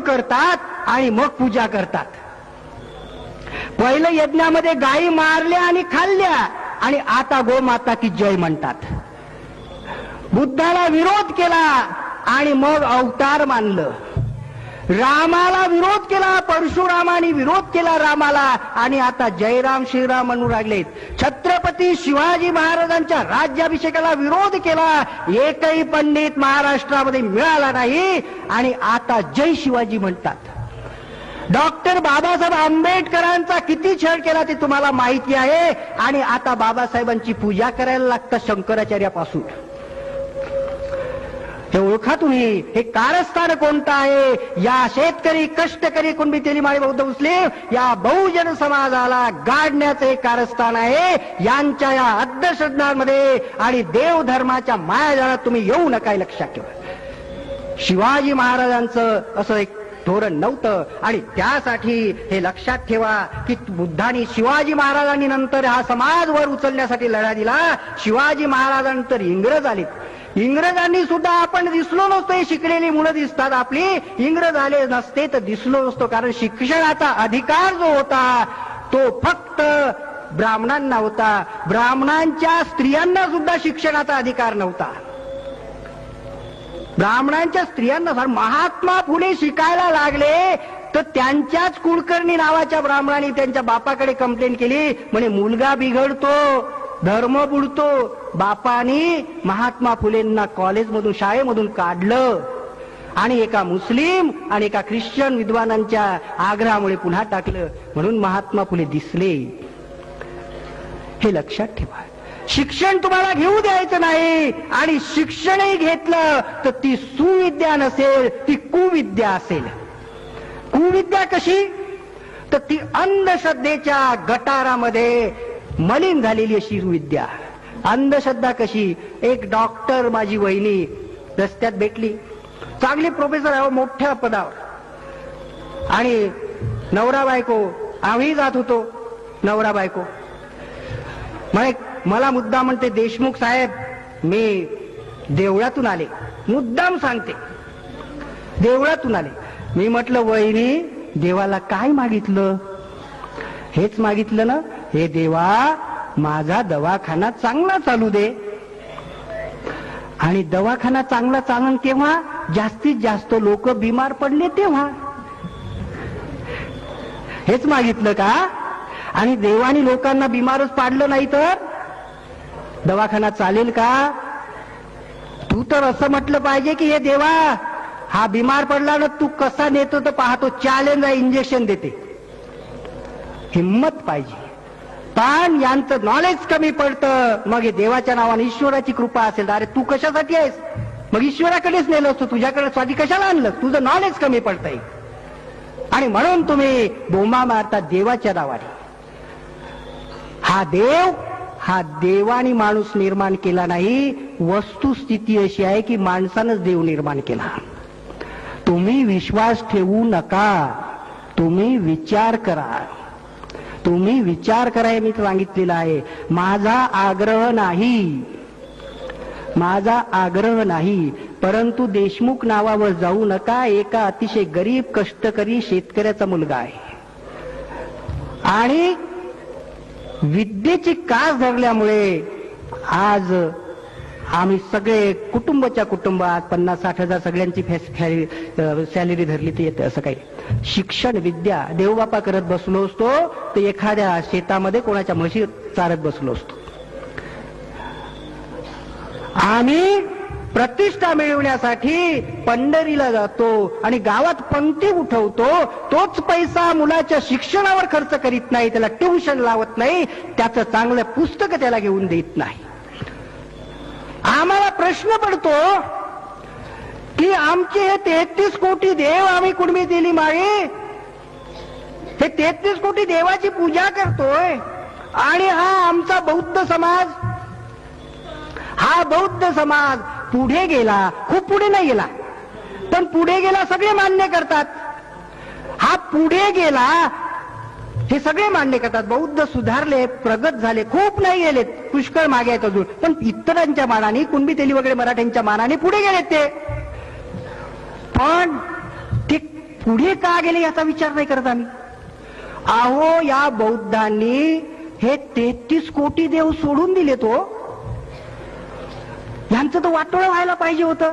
करतात आणि मग पूजा करतात. पहिलं यज्ञामध्ये गायी मारल्या आणि खाल्ल्या आणि आता गोमाता की जय म्हणतात. बुद्धाला विरोध केला आणि मग अवतार मानलं. रामाला विरोध केला परशुरामाने विरोध केला रामाला आणि आता जयराम श्रीराम म्हणू लागलेत. छत्रपती शिवाजी महाराजांच्या राज्याभिषेकाला विरोध केला. एकही पंडित महाराष्ट्रामध्ये मिळाला नाही आणि आता जय शिवाजी म्हणतात. डॉक्टर बाबासाहेब आंबेडकरांचा किती छळ केला ते तुम्हाला माहिती आहे? आणि आता बाबासाहेबांची पूजा करायला लागतं शंकराचार्यापासून. हे ओळखा तुम्ही. हे कारस्थान कोणतं आहे? या शेतकरी कष्टकरी कुणबी तेलीमाळी बौद्ध मुस्लिम या बहुजन समाजाला गाडण्याचे कारस्थान आहे. यांच्या या अंधश्रद्धांमध्ये आणि देवधर्माच्या मायाजाळात तुम्ही येऊ नका लक्षात ठेवा. शिवाजी महाराजांचं असं एक धोरण नव्हतं. आणि त्यासाठी हे लक्षात ठेवा की बुद्धांनी शिवाजी महाराजांनी नंतर हा समाज वर उचलण्यासाठी लढा दिला. शिवाजी महाराजांनंतर इंग्रज आले इंग्रजांनी सुद्धा आपण दिसलो नसतो हे शिकलेली मुलं दिसतात आपली. इंग्रज आले नसते तर दिसलो नसतो कारण शिक्षणाचा अधिकार जो होता तो फक्त ब्राह्मणांना होता. ब्राह्मणांच्या स्त्रियांना सुद्धा शिक्षणाचा अधिकार नव्हता. ब्राह्मणांच्या स्त्रियांना फार महात्मा फुले शिकायला लागले तर त्यांच्याच कुलकर्णी नावाच्या ब्राह्मणांनी त्यांच्या बापाकडे कंप्लेंट केली म्हणे मुलगा बिघडतो. धर्म बुडतो. बापानी महात्मा फुलेंना कॉलेजमधून शाळेमधून काढलं. आणि एका मुस्लिम आणि एका ख्रिश्चन विद्वानांच्या आग्रहामुळे पुन्हा टाकलं. म्हणून महात्मा फुले दिसले. हे लक्षात ठेवा. शिक्षण तुम्हाला घेऊ द्यायचं नाही. आणि शिक्षणही घेतलं तर ती सुविद्या नसेल ती कुविद्या असेल. कुविद्या कशी? तर ती अंधश्रद्धेच्या गटारामध्ये मलिन झालेली अशी विद्या. अंधश्रद्धा कशी? एक डॉक्टर माझी वहिनी रस्त्यात भेटली. चांगली प्रोफेसर आहे मोठ्या पदावर. आणि नवरा बायको आम्ही जात होतो नवरा बायको. म्हणे मला मुद्दा म्हणते देशमुख साहेब मी देवळातून आले. मुद्दाम सांगते. देवळातून आले. मी म्हटलं वहिनी देवाला काय मागितलं? हेच मागितलं ना हे देवा माझा दवाखाना चांगला चालू दे. आणि दवाखाना चांगला चालन केव्हा? जास्तीत जास्त लोक बिमार पडले तेव्हा. हेच मागितलं का? आणि देवाने लोकांना बिमारच पाडलं नाही तर? दवाखाना चालेल का? तू तर असं म्हटलं पाहिजे की हे देवा हा बिमार पडला ना तू कसा नेतो तर पाहतो चॅलेंज इंजेक्शन देते. हिम्मत पाहिजे. पण यांचं नॉलेज कमी पडतं. मग हे देवाच्या नावाने ईश्वराची कृपा असेल अरे तू कशासाठी आहेस? मग ईश्वराकडेच नेलं असतो तुझ्याकडे स्वाधी कशाला आणलं? तुझं नॉलेज कमी पडतंय. आणि म्हणून तुम्ही बोंबा मारता देवाच्या नावाने. हा देव हा देवानी माणूस निर्माण केला नाही. वस्तुस्थिती अशी आहे की माणसानंच देव निर्माण केला. तुम्ही विश्वास ठेवू नका. तुम्ही विचार करा. तुम्ही विचार कराय मी सांगितलेला आहे. माझा आग्रह नाही. माझा आग्रह नाही. परंतु देशमुख नावावर जाऊ नका. एका अतिशय गरीब कष्टकरी शेतकऱ्याचा मुलगा आहे. आणि विद्येची कास धरल्यामुळे आज आम्ही सगळे कुटुंबाच्या कुटुंबात पन्नास साठ हजार सगळ्यांची सॅलरी धरली ती येते असं काही. शिक्षण विद्या देवबापा करत बसलो असतो तर एखाद्या शेतामध्ये कोणाच्या म्हशी चारत बसलो असतो. आम्ही प्रतिष्ठा मिळवण्यासाठी पंढरीला जातो आणि गावात पंक्ती उठवतो तोच पैसा मुलाच्या शिक्षणावर खर्च करीत नाही त्याला ट्युशन लावत नाही त्याचं चांगलं पुस्तक त्याला घेऊन देत नाही. आम्हाला प्रश्न पडतो की आमचे हे तेहतीस कोटी देव आम्ही कुणबी दिली मागे? हे तेहतीस कोटी देवाची पूजा करतोय. आणि हा आमचा बौद्ध समाज हा बौद्ध समाज पुढे गेला खूप पुढे नाही गेला. पण पुढे गेला सगळे मान्य करतात. हा पुढे गेला हे सगळे मान्य करतात. बौद्ध सुधारले प्रगत झाले खूप नाही गेलेत पुष्कळ मागे आहेत अजून. पण इतरांच्या मानाने कुणबी तेली वगैरे मराठ्यांच्या मानाने पुढे गेलेत ते. पण ते पुढे का गेले याचा विचार नाही करत आम्ही. अहो या बौद्धांनी हे तेहतीस कोटी देव सोडून दिले तो हो. यांचं तर वाटोळं व्हायला पाहिजे होतं.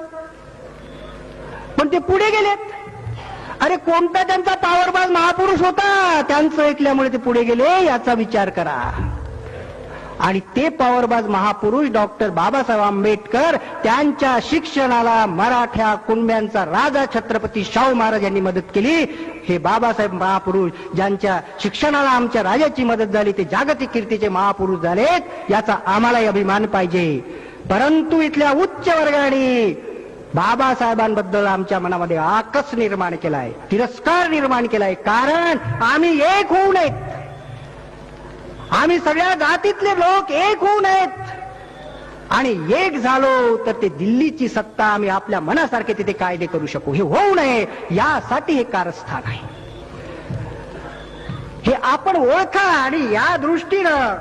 पण ते पुढे गेलेत. अरे कोणता त्यांचा पावरबाज महापुरुष होता? त्यांचं ऐकल्यामुळे ते पुढे गेले याचा विचार करा. आणि ते पॉवरबाज महापुरुष डॉक्टर बाबासाहेब आंबेडकर त्यांच्या शिक्षणाला मराठ्या कुंब्यांचा राजा छत्रपती शाहू महाराज यांनी मदत केली. हे बाबासाहेब महापुरुष ज्यांच्या शिक्षणाला आमच्या राजाची मदत झाली ते जागतिक कीर्तीचे महापुरुष झालेत याचा आम्हालाही अभिमान पाहिजे. परंतु इथल्या उच्च वर्गाने बाबासाहेबांबद्दल आमच्या मनामध्ये आकस निर्माण केलाय तिरस्कार निर्माण केलाय. कारण आम्ही एक होऊ नयेत. आम्ही सगळ्या जातीतले लोक एक होऊ नयेत आणि एक झालो तर ते दिल्लीची सत्ता आम्ही आपल्या मनासारखे तिथे कायदे करू शकू. हे होऊ नये यासाठी हे कारस्थान आहे. हे आपण ओळखा आणि या दृष्टीनं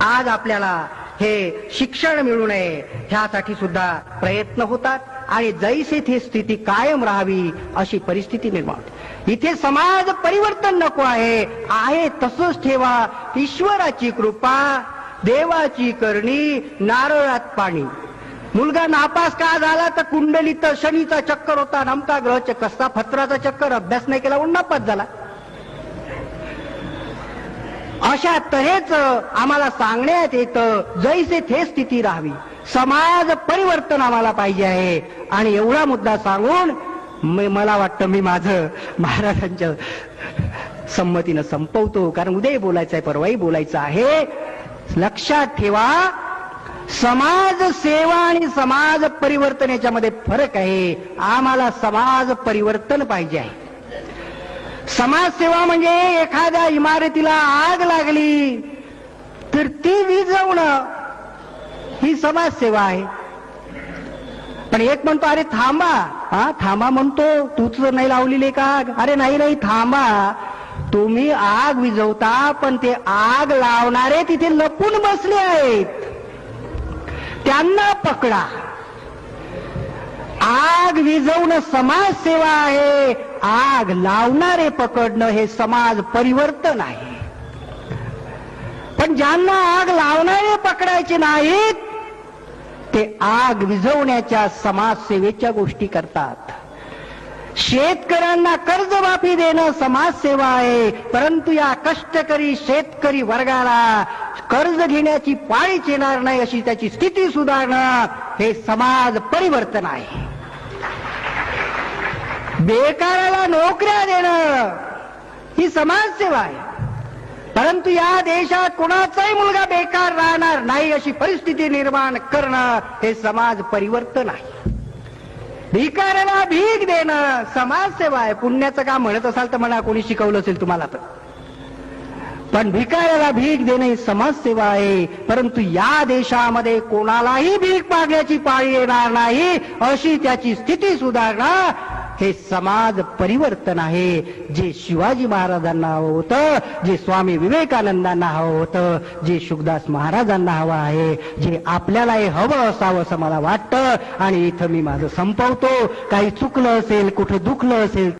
आज आपल्याला हे शिक्षण मिळू नये ह्यासाठी सुद्धा प्रयत्न होतात. आणि जैसे ती स्थिती कायम राहावी अशी परिस्थिती निर्माण इथे समाज परिवर्तन नको आहे. आहे तसंच ठेवा. ईश्वराची कृपा देवाची करणी नारळात पाणी. मुलगा नापास का झाला तर कुंडलीत शनीचा चक्कर होता नमका ग्रह चक्कर कसा फत्राचा चक्कर अभ्यास नाही केला म्हणून नापास झाला. अशा तऱ्हेच आम्हाला सांगण्यात येतं जैसे थे स्थिती राहावी. समाज परिवर्तन आम्हाला पाहिजे आहे. आणि एवढा मुद्दा सांगून मला वाटतं मी माझं महाराजांच्या संमतीनं संपवतो. कारण उद्याही बोलायचं आहे परवाही बोलायचं आहे. लक्षात ठेवा समाज सेवा आणि समाज परिवर्तन याच्यामध्ये फरक आहे. आम्हाला समाज परिवर्तन पाहिजे आहे. समाजसेवा म्हणजे एखाद्या इमारतीला आग लागली तर ती विजवणं ही समाजसेवा आहे. पण एक म्हणतो अरे थांबा. हा थांबा म्हणतो. तूच नाही लावलेली का? आग अरे नाही नाही थांबा. तुम्ही आग विझवता पण ते आग लावणारे तिथे लपून बसले आहेत. त्यांना पकडा. आग विझवणं समाजसेवा आहे. आग लावणारे पकडणं हे समाज परिवर्तन आहे. पण ज्यांना आग लावणारे पकडायचे नाहीत ते आग विझवण्याच्या समाजसेवेच्या गोष्टी करतात. शेतकऱ्यांना कर्जमाफी देणं समाजसेवा आहे परंतु या कष्टकरी शेतकरी वर्गाला कर्ज घेण्याची पाळीच येणार नाही अशी त्याची स्थिती सुधारणं हे समाज परिवर्तन आहे. बेकाराला नोकऱ्या देणं ही समाजसेवा आहे. परंतु या देशात कुणाचाही मुलगा बेकार राहणार नाही अशी परिस्थिती निर्माण करणं हे समाज परिवर्तन आहे. भिकाऱ्याला भीक देणं समाजसेवा आहे. पुण्याचं काम म्हणत असाल तर म्हणा कोणी शिकवलं असेल तुम्हाला तर पण भिकाऱ्याला भीक देणे ही समाजसेवा आहे. परंतु या देशामध्ये कोणालाही भीक मागण्याची पाळी येणार नाही. अशी त्याची स्थिती सुधारणं हे समाज परिवर्तन आहे. जे शिवाजी महाराजांना हवं होतं जे स्वामी विवेकानंदांना हवं होतं जे शुकदास महाराजांना हवं आहे जे आपल्याला हे हवं असावं असं मला वाटतं. आणि इथं मी माझं संपवतो. काही चुकलं असेल कुठं दुखलं असेल